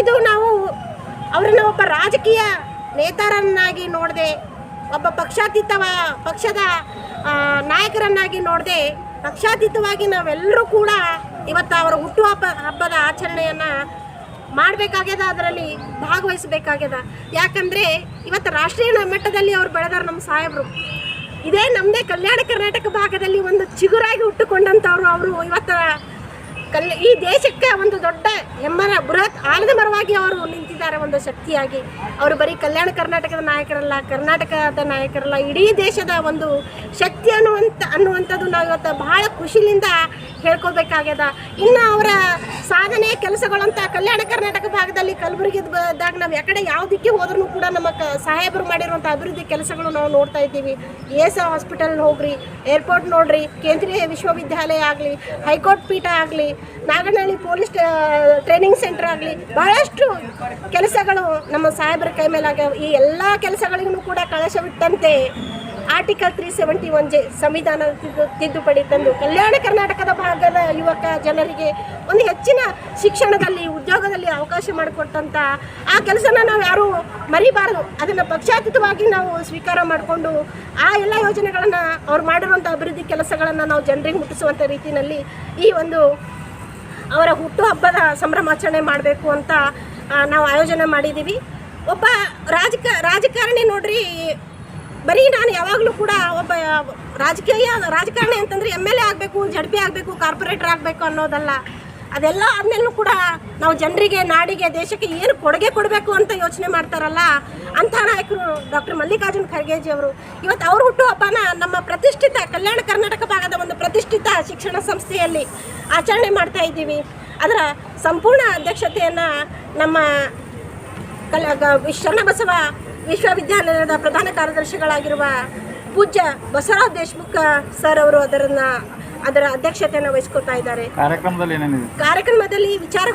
ಇದು ನಾವು ಅವರನ್ನ ಒಬ್ಬ ರಾಜಕೀಯ ನೇತಾರನ್ನಾಗಿ ನೋಡದೆ, ಒಬ್ಬ ಪಕ್ಷಾತೀತವ, ಪಕ್ಷದ ನಾಯಕರನ್ನಾಗಿ ನೋಡದೆ, ಪಕ್ಷಾತೀತವಾಗಿ ನಾವೆಲ್ಲರೂ ಕೂಡ ಇವತ್ತು ಅವರ ಹುಟ್ಟುಹಬ್ಬ ಹಬ್ಬದ ಆಚರಣೆಯನ್ನು ಮಾಡಬೇಕಾಗ್ಯದ, ಅದರಲ್ಲಿ ಭಾಗವಹಿಸಬೇಕಾಗ್ಯದ. ಯಾಕಂದರೆ ಇವತ್ತು ರಾಷ್ಟ್ರೀಯ ಮಟ್ಟದಲ್ಲಿ ಅವ್ರು ಬೆಳೆದಾರೆ ನಮ್ಮ ಸಾಹೇಬರು. ಇದೇ ನಮ್ಮದೇ ಕಲ್ಯಾಣ ಕರ್ನಾಟಕ ಭಾಗದಲ್ಲಿ ಒಂದು ಚಿಗುರಾಗಿ ಹುಟ್ಟುಕೊಂಡಂಥವ್ರು ಅವರು ಇವತ್ತು ಕಲ್ ಈ ದೇಶಕ್ಕೆ ಒಂದು ದೊಡ್ಡ ಮರವಾಗಿ ಅವರು ನಿಂತಿದ್ದಾರೆ ಒಂದು ಶಕ್ತಿಯಾಗಿ. ಅವರು ಬರೀ ಕಲ್ಯಾಣ ಕರ್ನಾಟಕದ ನಾಯಕರಲ್ಲ ಕರ್ನಾಟಕದ ನಾಯಕರಲ್ಲ, ಇಡೀ ದೇಶದ ಒಂದು ಶಕ್ತಿ ಅನ್ನುವಂಥ ಅನ್ನುವಂಥದ್ದು ನಾವು ಇವತ್ತು ಬಹಳ ಖುಷಿಯಿಂದ ಹೇಳ್ಕೊಬೇಕಾಗ್ಯದ. ಇನ್ನು ಅವರ ಸಾಧನೆ ಕೆಲಸಗಳಂತ ಕಲ್ಯಾಣ ಕರ್ನಾಟಕ ಭಾಗದಲ್ಲಿ ಕಲಬುರಗಿದಾಗ ನಾವು ಯಾಕಡೆ ಯಾವ ದಿಕ್ಕಿ ಹೋದ್ರೂ ಕೂಡ ನಮ್ಮ ಸಾಹೇಬರು ಮಾಡಿರುವಂಥ ಅಭಿವೃದ್ಧಿ ಕೆಲಸಗಳು ನಾವು ನೋಡ್ತಾ ಇದ್ದೀವಿ. ಎಸ್ ಹಾಸ್ಪಿಟಲ್ ಹೋಗ್ರಿ, ಏರ್ಪೋರ್ಟ್ ನೋಡ್ರಿ, ಕೇಂದ್ರೀಯ ವಿಶ್ವವಿದ್ಯಾಲಯ ಆಗಲಿ, ಹೈಕೋರ್ಟ್ ಪೀಠ ಆಗಲಿ, ನಾಗನಹಳ್ಳಿ ಪೊಲೀಸ್ ಟ್ರೈನಿಂಗ್ ಸೆಂಟರ್ ಆಗಲಿ, ಬಹಳಷ್ಟು ಕೆಲಸಗಳು ನಮ್ಮ ಸಾಹೇಬರ ಕೈ ಮೇಲಾಗ್ಯಾವ ಈ ಎಲ್ಲ ಕೆಲಸಗಳಿಗೂ ಕೂಡ ಕಳಶವಿಟ್ಟಂತೆ article three seventy one J, ಸಂವಿಧಾನ ತಿದ್ದುಪಡಿ ತಂದು ಕಲ್ಯಾಣ ಕರ್ನಾಟಕದ ಭಾಗದ ಯುವಕ ಜನರಿಗೆ ಒಂದು ಹೆಚ್ಚಿನ ಶಿಕ್ಷಣದಲ್ಲಿ, ಉದ್ಯೋಗದಲ್ಲಿ ಅವಕಾಶ ಮಾಡಿಕೊಟ್ಟಂಥ ಆ ಕೆಲಸನ ನಾವು ಯಾರೂ ಮರಿಬಾರದು. ಅದನ್ನು ಪಕ್ಷಾತೀತವಾಗಿ ನಾವು ಸ್ವೀಕಾರ ಮಾಡಿಕೊಂಡು ಆ ಎಲ್ಲ ಯೋಜನೆಗಳನ್ನು ಅವ್ರು ಮಾಡಿರುವಂಥ ಅಭಿವೃದ್ಧಿ ಕೆಲಸಗಳನ್ನು ನಾವು ಜನರಿಗೆ ಮುಟ್ಟಿಸುವಂಥ ರೀತಿಯಲ್ಲಿ ಈ ಒಂದು ಅವರ ಹುಟ್ಟುಹಬ್ಬದ ಸಂಭ್ರಮಾಚರಣೆ ಮಾಡಬೇಕು ಅಂತ ನಾವು ಆಯೋಜನೆ ಮಾಡಿದ್ದೀವಿ ಒಬ್ಬ ರಾಜಕ, ರಾಜಕಾರಣಿ ನೋಡ್ರಿ ಬರೀ ನಾನು ಯಾವಾಗಲೂ ಕೂಡ ಒಬ್ಬ ರಾಜಕೀಯ, ರಾಜಕಾರಣಿ ಅಂತಂದ್ರೆ ಎಂ ಎಲ್ ಎ ಆಗಬೇಕು ಜಡ್ ಪಿ ಆಗಬೇಕು ಕಾರ್ಪೊರೇಟರ್ ಆಗಬೇಕು ಅನ್ನೋದಲ್ಲ. ಅದೆಲ್ಲ ಆದ್ಮೇಲೂ ಕೂಡ ನಾವು ಜನರಿಗೆ, ನಾಡಿಗೆ, ದೇಶಕ್ಕೆ ಏನು ಕೊಡುಗೆ ಕೊಡಬೇಕು ಅಂತ ಯೋಚನೆ ಮಾಡ್ತಾರಲ್ಲ ಅಂಥ ನಾಯಕರು ಡಾಕ್ಟರ್ ಮಲ್ಲಿಕಾರ್ಜುನ್ ಖರ್ಗೆಜಿ ಅವರು. ಇವತ್ತು ಅವ್ರ ಹುಟ್ಟುಹಬ್ಬನ ನಮ್ಮ ಪ್ರತಿಷ್ಠಿತ ಕಲ್ಯಾಣ ಕರ್ನಾಟಕ ಭಾಗದ ಒಂದು ಪ್ರತಿಷ್ಠಿತ ಶಿಕ್ಷಣ ಸಂಸ್ಥೆಯಲ್ಲಿ ಆಚರಣೆ ಮಾಡ್ತಾ ಇದ್ದೀವಿ. ಅದರ ಸಂಪೂರ್ಣ ಅಧ್ಯಕ್ಷತೆಯನ್ನು ನಮ್ಮ ಕಲ ಶರಣಬಸವ ವಿಶ್ವವಿದ್ಯಾಲಯದ ಪ್ರಧಾನ ಕಾರ್ಯದರ್ಶಿಗಳಾಗಿರುವ ಪೂಜ್ಯ ಬಸವರಾಜ್ ದೇಶಮುಖ ಸರ್ ಅವರು ಅದರನ್ನ ಅದರ ಅಧ್ಯಕ್ಷತೆಯನ್ನು ವಹಿಸ್ಕೊತಾ ಇದ್ದಾರೆ. ಕಾರ್ಯಕ್ರಮದಲ್ಲಿ ವಿಚಾರ